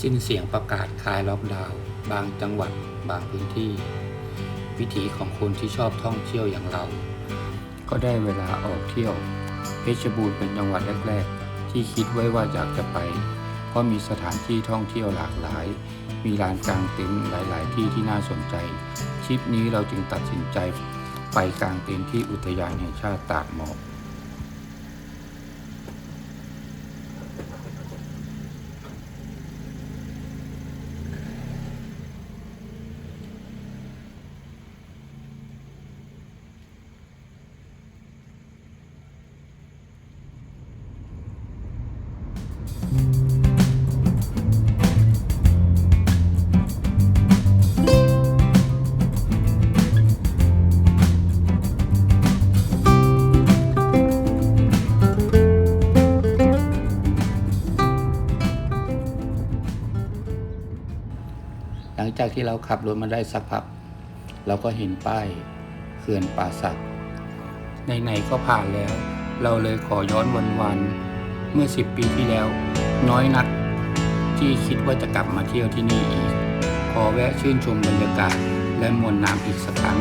สิ้นเสียงประกาศคลายล็อกดาวน์บางจังหวัดบางพื้นที่ วิถีของคนที่ชอบท่องเที่ยวอย่างเรา ก็ได้เวลาออกเที่ยว เพชรบูรณ์เป็นจังหวัดแรก ๆ ที่คิดไว้ว่าอยากจะไป เพราะมีสถานที่ท่องเที่ยวหลากหลาย มีลานกลางเต็นท์หลาย ๆ ที่ที่น่าสนใจทริปนี้เราจึงตัดสินใจไปกลางเต็นท์ที่อุทยานแห่งชาติตากหมอก จากที่เราขับรถมาได้สักพัก เราก็เห็นป้ายเขื่อนป่าสักในๆก็ผ่านแล้ว เราเลยขอย้อนวันวันๆเมื่อสิบปีที่แล้ว น้อยนักที่คิดว่าจะกลับมาเที่ยวที่นี่อีก ขอแวะชื่นชมบรรยากาศและมวลน้ำอีกสักครั้ง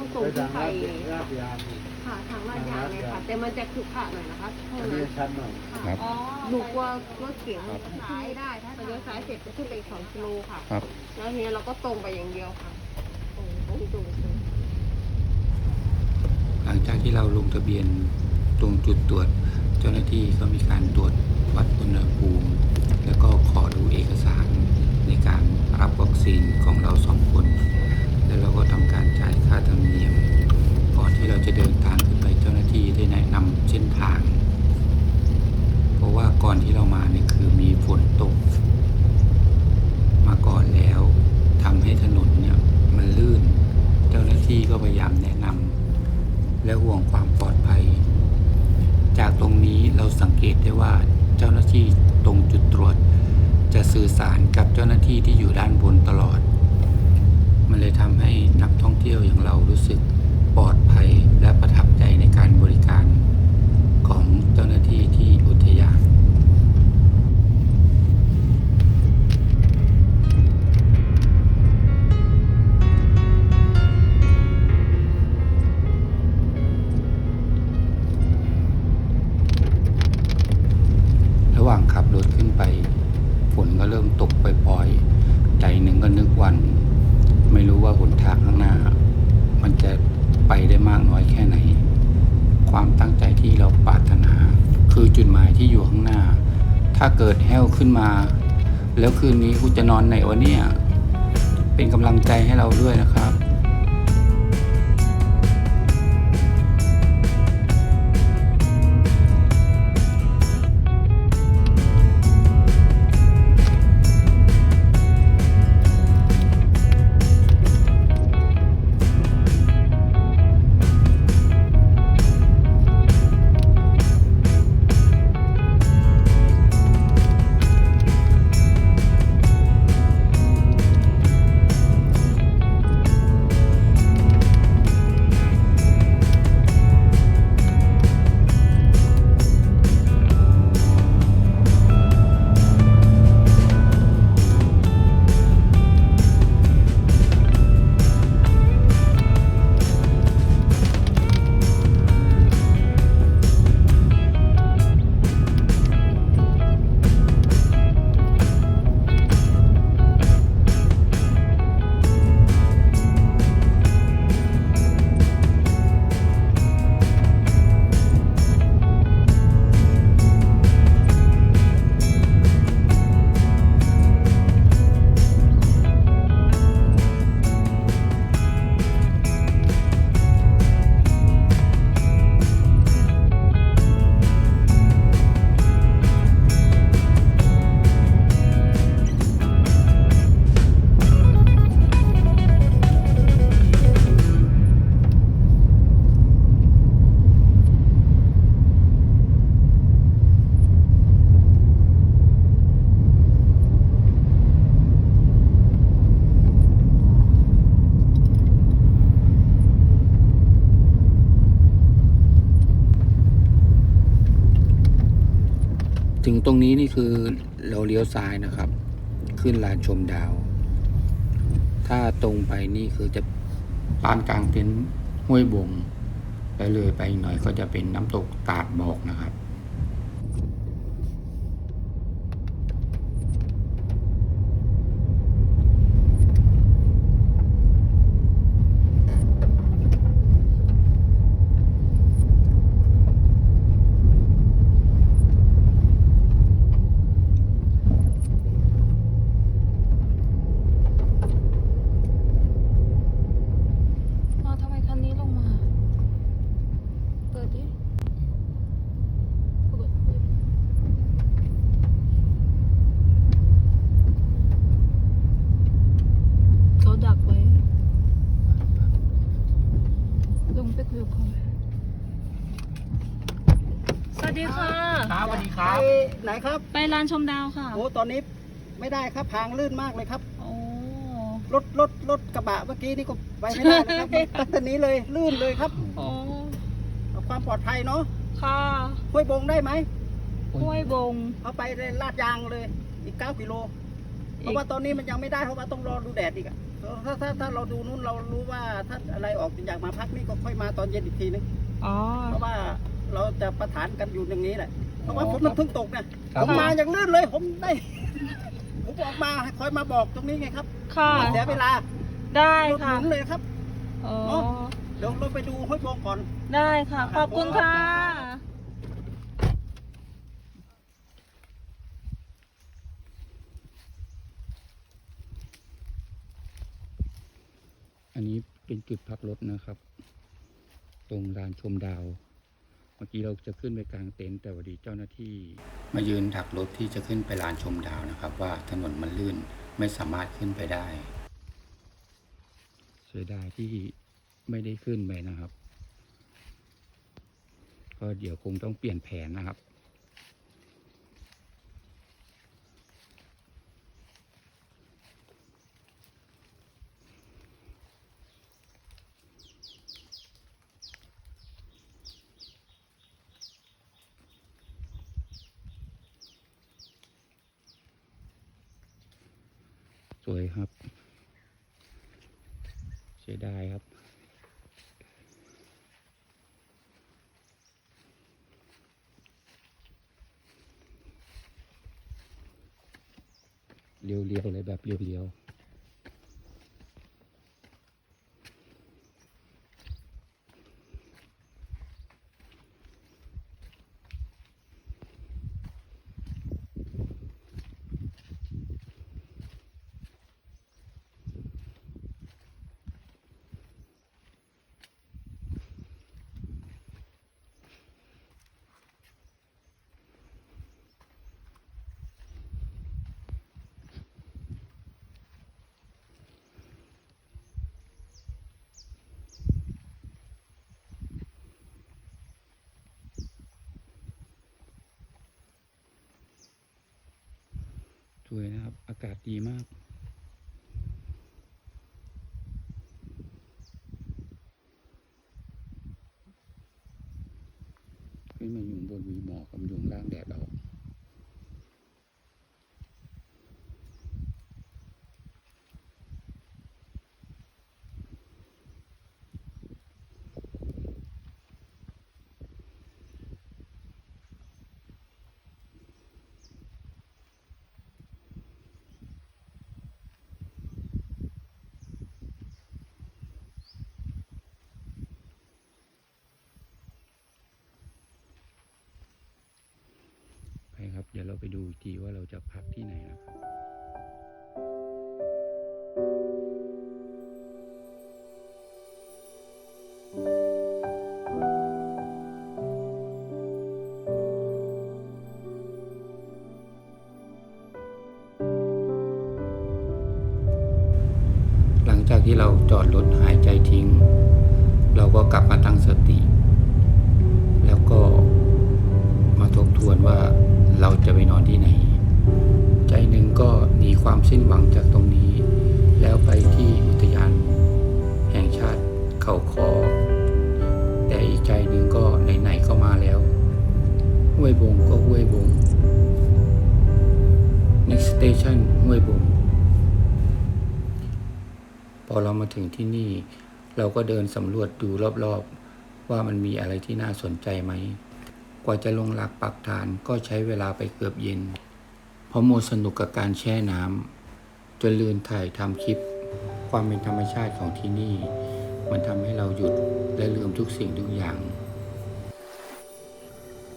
ตกที่ต้องตรงขึ้นไปค่ะทางลาดยางเลยค่ะ แต่มันจะขรุขระหน่อยนะคะช่วงนั้นครับอ๋อหนูกลัวรถเก๋งมันขึ้นไม่ได้ ถ้าเลี้ยวซ้ายเสร็จจะขึ้นไปอีกสองกิโลค่ะ ครับ แล้วทีนี้เราก็ตรงไปอย่างเดียวค่ะตรงตรงตรงตรงหลังจากที่เราลงทะเบียนตรงจุดตรวจ เจ้าหน้าที่ก็มีการตรวจวัดอุณหภูมิ แล้วก็ขอดูเอกสารในการรับวัคซีนของเราสองคน แล้วเราก็ทำการจ่ายค่าธรรมเนียม ก่อนที่เราจะเดินทางขึ้นไปเจ้าหน้าที่ได้แนะนำเส้นทาง เพราะว่าก่อนที่เรามาเนี่ยคือมีฝนตก มาก่อนแล้วทำให้ถนนเนี่ยมันลื่น เจ้าหน้าที่ก็พยายามแนะนำและห่วงความปลอดภัย จากตรงนี้เราสังเกตได้ว่าเจ้าหน้าที่ตรงจุดตรวจ จะสื่อสารกับเจ้าหน้าที่ที่อยู่ด้านบนตลอด มันเลยทำให้นักท่องเที่ยวอย่างเรารู้สึกปลอดภัยและประทับใจในการบริการของเจ้าหน้าที่ที่อุทยาน งใจที่เราปรารถนา คือจุดหมายที่อยู่ข้างหน้า ถ้าเกิดแห้วขึ้นมา แล้วคืนนี้กูจะนอนไหนวะเนี่ย เป็นกำลังใจให้เราด้วยนะครับ ตรงนี้นี่คือเราเลี้ยวซ้ายนะครับ ขึ้นลานชมดาว ถ้าตรงไปนี่คือจะลานกลางเต็นท์ห้วยบงแล้วเลยไปอีกหน่อยก็จะเป็นน้ำตกตาดบอกนะครับ อ้าวทำไมคันนี้ลงมา เปิดดิเปิดเปิดเขาดักไว้ ลงไปคุยกับเขาสวัสดีค่ะ ครับสวัสดีครับ ไปไหนครับ ไปลานชมดาวค่ะ โอ้ตอนนี้ไม่ได้ครับทางลื่นมากเลยครับโอ้รถรถรถกระบะเมื่อกี้นี่ก็ไปไม่ได้นะครับตั้งแต่นี้เลยลื่นเลยครับโอ้เอาความปลอดภัยเนาะค่ะห้วยบงได้ไหมห้วยบงเอาไปเลยลาดยางเลย อีก9กิโลเพราะว่าตอนนี้มันยังไม่ได้เพราะว่าต้องรอดูแดดอีกอะถ้าถ้าถ้าเราดูนู้นเรารู้ว่าถ้าอะไรออกอยากมาพักนี่ก็ค่อยมาตอนเย็นอีกทีนึงอ๋อเพราะว่าเราจะประทานกันอยู่อย่างนี้แหละเพ ราะว่าฝนมันเพิ่งตกเนี่ยครับผมมาอย่างลื่นเลยผมได้ ผมออกมาคอยมาบอกตรงนี้ไงครับค่ะเสียเวลาได้รถหค่ะมุนเลยครับอ๋อเนอะเดี๋ยวเราไปดูห้วยบงก่อน ได้ค่ะ ขอบคุณค่ะ อันนี้เป็นจุดพักรถนะครับ ตรงลานชมดาวเมื่อกี้เราจะขึ้นไปกลางเต็นท์แต่วันดีเจ้าหน้าที่ มายืนดักรถที่จะขึ้นไปลานชมดาวนะครับ ว่าถนนมันลื่นไม่สามารถขึ้นไปได้ เสียดายที่ไม่ได้ขึ้นไปนะครับ ก็เดี๋ยวคงต้องเปลี่ยนแผนนะครับ สียดายครับ เรียวๆเลยแบบเรียวๆ วยนะครับ อากาศดีมาก ขึ้นมาอยู่บนมีหมอกกับอยู่ข้างล่างแดดออก ไปครับ เดี๋ยวเราไปดูอีกทีว่าเราจะพักที่ไหนนะครับหลังจากที่เราจอดรถหายใจทิ้ง เราก็กลับมาตั้งสติ แล้วก็มาทบทวนว่า เราจะไปนอนที่ไหน ใจหนึ่งก็หนีความสิ้นหวังจากตรงนี้ แล้วไปที่อุทยาน แห่งชาติเขาคอ แต่อีกใจหนึ่งก็ไหนๆก็มาแล้วห้วยบงก็ห้วยบง next station ห้วยบงพอเรามาถึงที่นี่ เราก็เดินสำรวจดูรอบๆ ว่ามันมีอะไรที่น่าสนใจไหม กว่าจะลงหลักปักฐานก็ใช้เวลาไปเกือบเย็น เพราะโมสนุกกับการแช่น้ำจนลืมถ่ายทำคลิป ความเป็นธรรมชาติของที่นี่ มันทำให้เราหยุดและลืมทุกสิ่งทุกอย่าง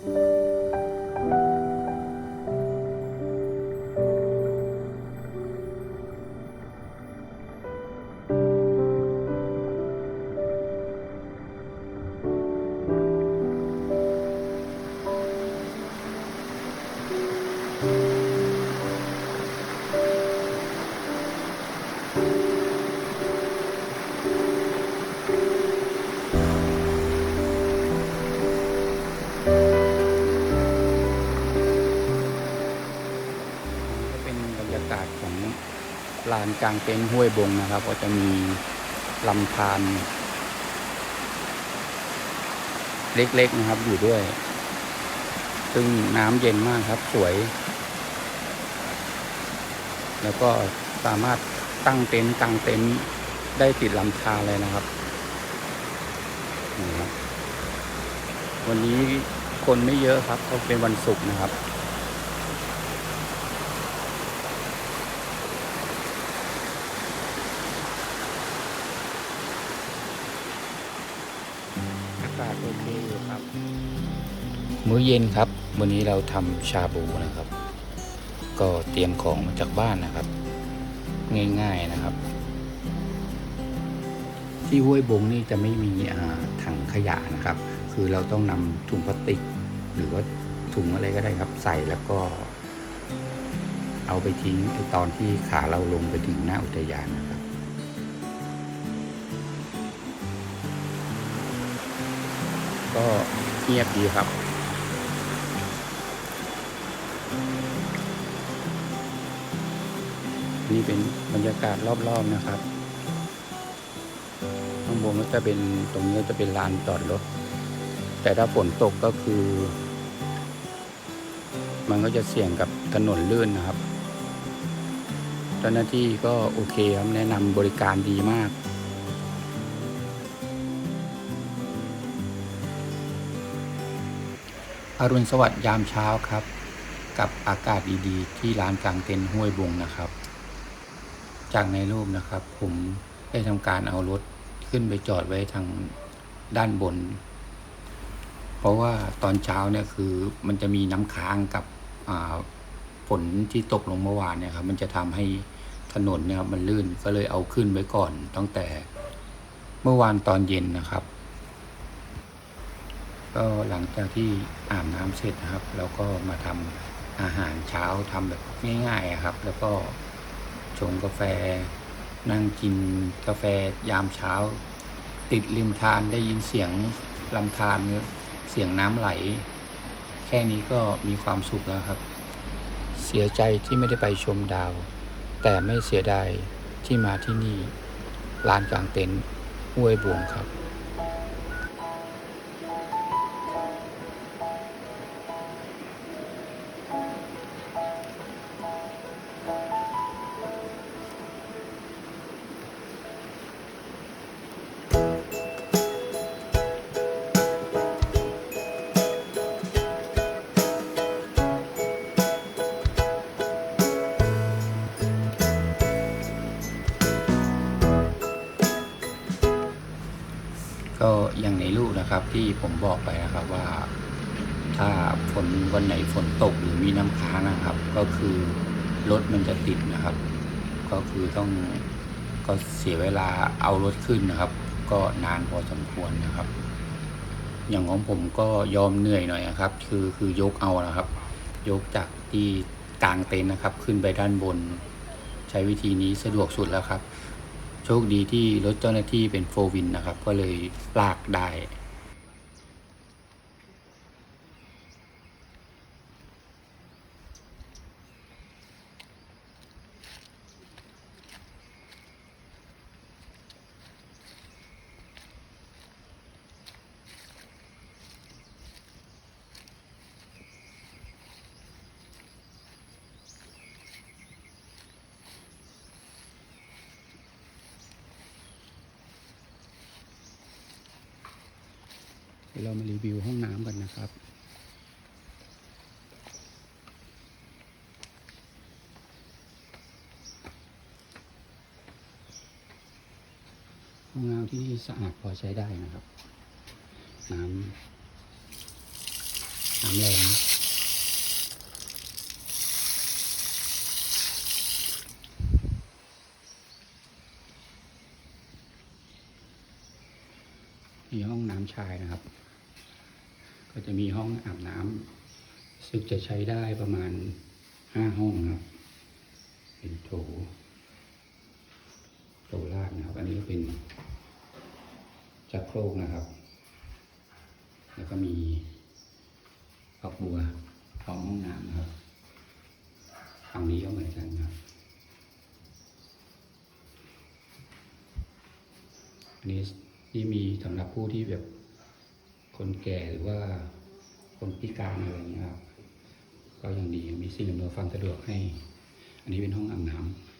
ก็ ลานกลางเต็นท์ห้วยบงนะครับ ก็จะมีลำธารเล็กๆนะครับอยู่ด้วย ซึ่งน้ำเย็นมากครับสวย แล้วก็สามารถตั้งเต็นท์กลางเต็นท์ได้ติดลำธารเลยนะครับนี่ครับวันนี้คนไม่เยอะครับเพราะเป็นวันศุกร์นะครับ มื้อเย็นครับ วันนี้เราทำชาบูนะครับ ก็เตรียมของมาจากบ้านนะครับ ง่าย ๆนะครับ ที่ห้วยบงนี่จะไม่มีถังขยะนะครับ คือเราต้องนำถุงพลาสติก หรือว่าถุงอะไรก็ได้ครับ ใส่แล้วก็ เอาไปทิ้งไอตอนที่ขาเราลงไปถึงหน้าอุทยานนะครับก็เงียบดีครับ นี่เป็นบรรยากาศรอบๆนะครับ ข้างบนก็จะเป็นตรงนี้จะเป็นลานจอดรถ แต่ถ้าฝนตกก็คือ มันก็จะเสี่ยงกับถนนลื่นนะครับ เจ้าหน้าที่ก็โอเคครับแนะนำบริการดีมากอรุณสวัสดิ์ยามเช้าครับ กับอากาศดีๆ ที่ร้านกลางเต็นท์ห้วยบงนะครับ จากในรูปนะครับ ผมได้ทำการเอารถขึ้นไปจอดไว้ทางด้านบน เพราะว่าตอนเช้าเนี่ยคือมันจะมีน้ำค้างกับฝนที่ตกลงเมื่อวานเนี่ยครับมันจะทำให้ถนนเนี่ยครับมันลื่นก็เลยเอาขึ้นไว้ก่อนตั้งแต่เมื่อวานตอนเย็นนะครับ ก็หลังจากที่อาบน้ำเสร็จนะครับแล้วก็มาทำอาหารเช้าทำแบบง่ายๆครับ แล้วก็ ชงกาแฟ นั่งกินกาแฟยามเช้า ติดริมทานได้ยินเสียงลำธารเสียงน้ำไหล แค่นี้ก็มีความสุขแล้วครับ เสียใจที่ไม่ได้ไปชมดาว แต่ไม่เสียดายที่มาที่นี่ลานกลางเต็นท์ห้วยบวงครับ นะครับ ที่ผมบอกไปนะครับว่า ถ้าฝนวันไหนฝนตกหรือมีน้ำค้างนะครับ ก็คือรถมันจะติดนะครับ ก็คือต้องก็เสียเวลาเอารถขึ้นนะครับ ก็นานพอสมควรนะครับ อย่างของผมก็ยอมเหนื่อยหน่อยนะครับ คือคือยกเอานะครับ ยกจากที่กลางเต็นท์นะครับ ขึ้นไปด้านบน ใช้วิธีนี้สะดวกสุดแล้วครับ โชคดีที่รถเจ้าหน้าที่เป็นโฟวินนะครับ ก็เลยลากได้ เดี๋ยวเรามารีวิวห้องน้ำกันนะครับ ห้องน้ำที่นี่สะอาดพอใช้ได้นะครับ น้ำน้ำแรงมีห้องน้ำชายนะครับ ก็จะมีห้องอาบน้ำซึ่งจะใช้ได้ประมาณห้าห้องนะครับ เป็นโถโถลาดนะครับ อันนี้ก็เป็น จักโครกนะครับ แล้วก็มีฝักบัวของห้องน้ำนะครับฝั่งนี้ก็เหมือนกันครับอันนี้ที่มีสำหรับผู้ที่แบบคนแก่หรือว่าคนพิการอะไรอย่างเงี้ยครับ ก็ยังดีมีสิ่งอำนวยความสะดวกให้ อันนี้เป็นห้องอาบน้ำ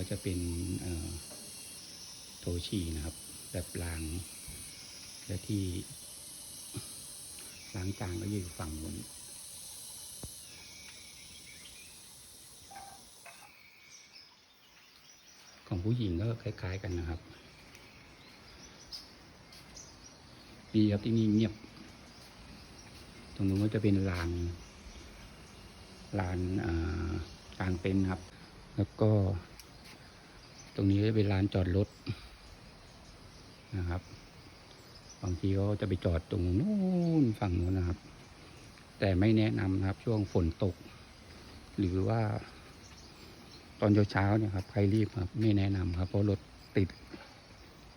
ข้างหลังก็จะเป็นโถฉี่นะครับ แบบล้าง และที่ล้างจานก็อยู่ฝั่งนู้นของผู้หญิงก็คล้าย ๆ กันนะครับดีครับที่นี่เงียบ ตรงนู้นก็จะเป็นลานลานกลางเต็นครับ แล้วก็ รงนี้ก็เป็นลานจอดรถนะครับ บางทีก็จะไปจอดตรงนู้นฝั่งนู้นนะครับ แต่ไม่แนะนำนะครับ ช่วงฝนตก หรือว่า ตอนเช้าๆเนี่ยครับใครรีบครับ ไม่แนะนำครับ เพราะรถติด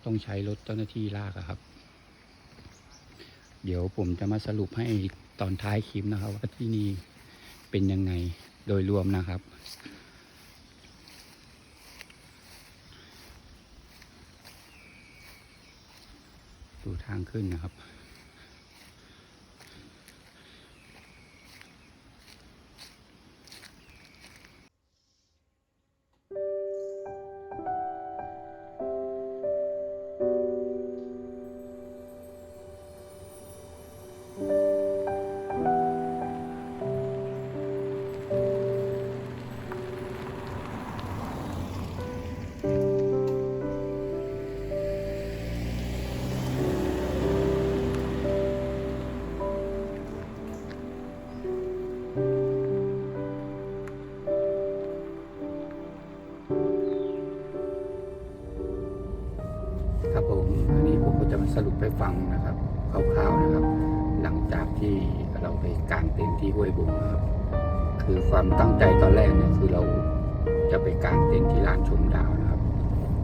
ต้องใช้รถเจ้าหน้าที่ลากครับ เดี๋ยวผมจะมาสรุปให้ตอนท้ายคลิปนะครับ ว่าที่นี่เป็นยังไงโดยรวมนะครับ ดูทางขึ้นนะครับ ก็จะมาสรุปให้ฟังนะครับคร่าวๆนะครับ หลังจากที่เราไปกางเต็นท์ที่ห้วยบุงนะครับ คือความตั้งใจตอนแรกเนี่ยคือเราจะไปกางเต็นท์ที่ลานชมดาวนะครับ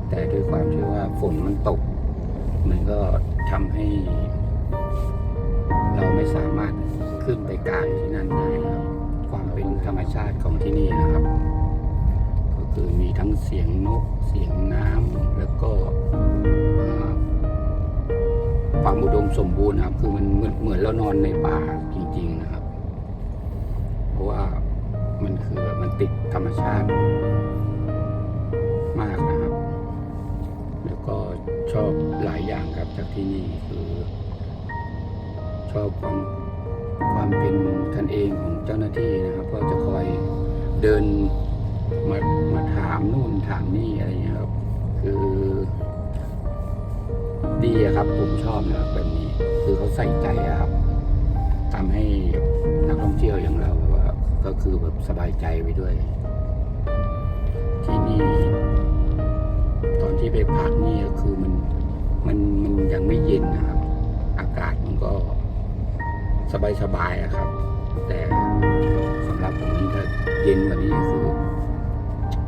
แต่ด้วยความที่ว่าฝนมันตก มันก็ทำให้ เราไม่สามารถขึ้นไปกางที่นั่นได้ครับ ความเป็นธรรมชาติของที่นี่นะครับ ก็คือมีทั้งเสียงนกเสียงน้ำแล้วก็ ความอุดมสมบูรณ์ครับ คือมันเหมือนเหมือนเรานอนในป่าจริง ๆนะครับ เพราะว่ามันคือแบบมันติดธรรมชาติ มากนะครับ แล้วก็ชอบหลายอย่างครับจากที่นี่คือ ชอบความความเป็นกันเองของเจ้าหน้าที่นะครับ ก็จะคอยเดินมามาถามนู่นถามนี่อะไร ดีอะครับ ผมชอบนะครับแบบนี้คือเขาใส่ใจอะครับทำให้นักท่องเที่ยวอย่างเราว่าก็คือแบบสบายใจไปด้วย ที่นี่ตอนที่ไปพักนี่คือมันมันมันยังไม่เย็นนะครับ อากาศมันก็สบายสบายๆอะครับ แต่สำหรับผมนี่ถ้าเย็นกว่านี้ก็คือ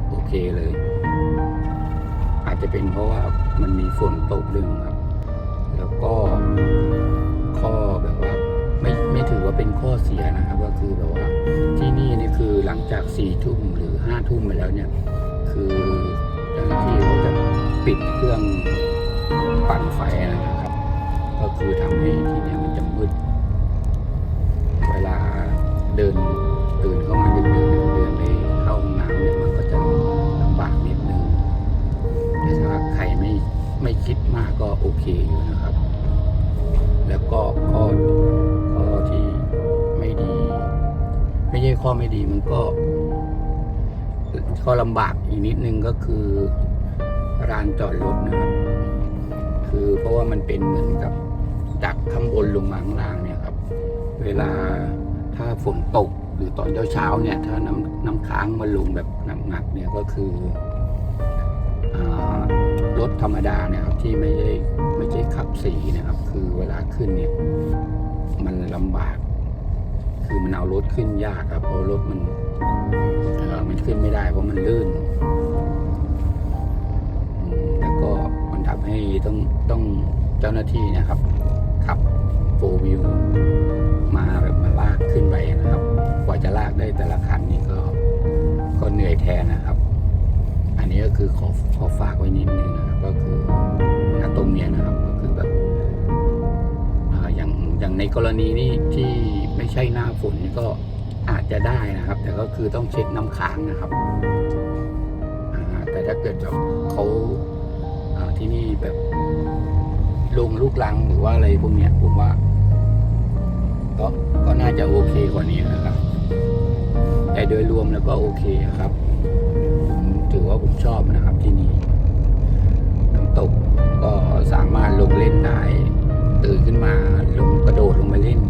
โอเคเลย อาจจะเป็นเพราะว่ามันมีฝนตกเรื่องครับ ข้อแบบว่าไม่ไม่ถือว่าเป็นข้อเสียนะครับ ก็คือแบบว่าที่นี่นี่คือหลังจากสี่ทุ่มหรือห้าทุ่มไปแล้วเนี่ย คือเจ้าหน้าที่เขาจะปิดเครื่องปั่นไฟนะครับ ก็คือทำให้ที่เนี่ยมันจะมืดเวลาเดินตื่นเข้ามาดึกๆเดินไปเข้าห้องน้ำเนี่ยมันก็จะลำบากนิดนึงแต่ถ้าใครไม่ไม่คิดมากก็โอเคอยู่นะครับ แล้วก็ข้อข้อที่ไม่ดี ไม่ใช่ข้อไม่ดีมันก็ก็ลำบากอีกนิดนึงก็คือร้านจอดรถนะครับ คือเพราะว่ามันเป็นเหมือนกับจากข้างบนลงมาข้างล่างเนี่ยครับ เวลาถ้าฝนตกหรือตอนเช้าเนี่ย ถ้าน้ำน้ำค้างมาลงแบบหนักๆเนี่ยก็คืออรถธรรมดาเนี่ยครับที่ไม่ใช่ไม่ ขับสีนะครับ คือเวลาขึ้นเนี่ย มันลำบาก คือมันเอารถขึ้นยากครับเพราะรถมันเออมันขึ้นไม่ได้เพราะมันลื่นแล้วก็มันทำให้ต้องต้องเจ้าหน้าที่นะครับ ขับโฟวิวมาแบบมาลากขึ้นไปนะครับ กว่าจะลากได้แต่ละคันนี่ก็ก็เหนื่อยแทนนะครับ อันนี้ก็คือขอขอฝากไว้นิดนึงนะครับ ก็คือณตรงเนี้ยนะครับ อย่างในกรณีนี้ที่ไม่ใช่หน้าฝนนี่ก็อาจจะได้นะครับ แต่ก็คือต้องเช็ดน้ำค้างนะครับแต่ถ้าเกิดแบบเขาาที่นี่แบบลงลูกลังหรือว่าอะไรพวกเนี้ยผมว่าก็ก็น่าจะโอเคกว่านี้นะครับ แต่โดยรวมแล้วก็โอเคครับผมถือว่าผมชอบนะครับที่นี่น้ำตกก็สามารถลงเล่นได้ ตื่นขึ้นมาลงกระโดดลงไปเล่น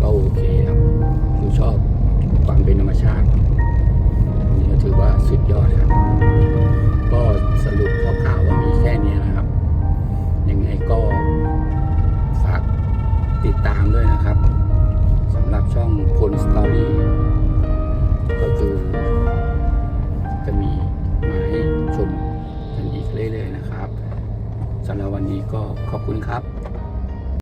ก็โอเคครับคือชอบความเป็นธรรมชาตินี่ถือว่าสุดยอดครับ ก็สรุปคร่าวว่ามีแค่นี้นะครับ ยังไงก็ฝากติดตามด้วยนะครับสำหรับช่องคนสตอรี่ก็คือจะมีมาให้ชมกันอีกเรื่อยๆนะครับสำหรับวันนี้ก็ขอบคุณครับ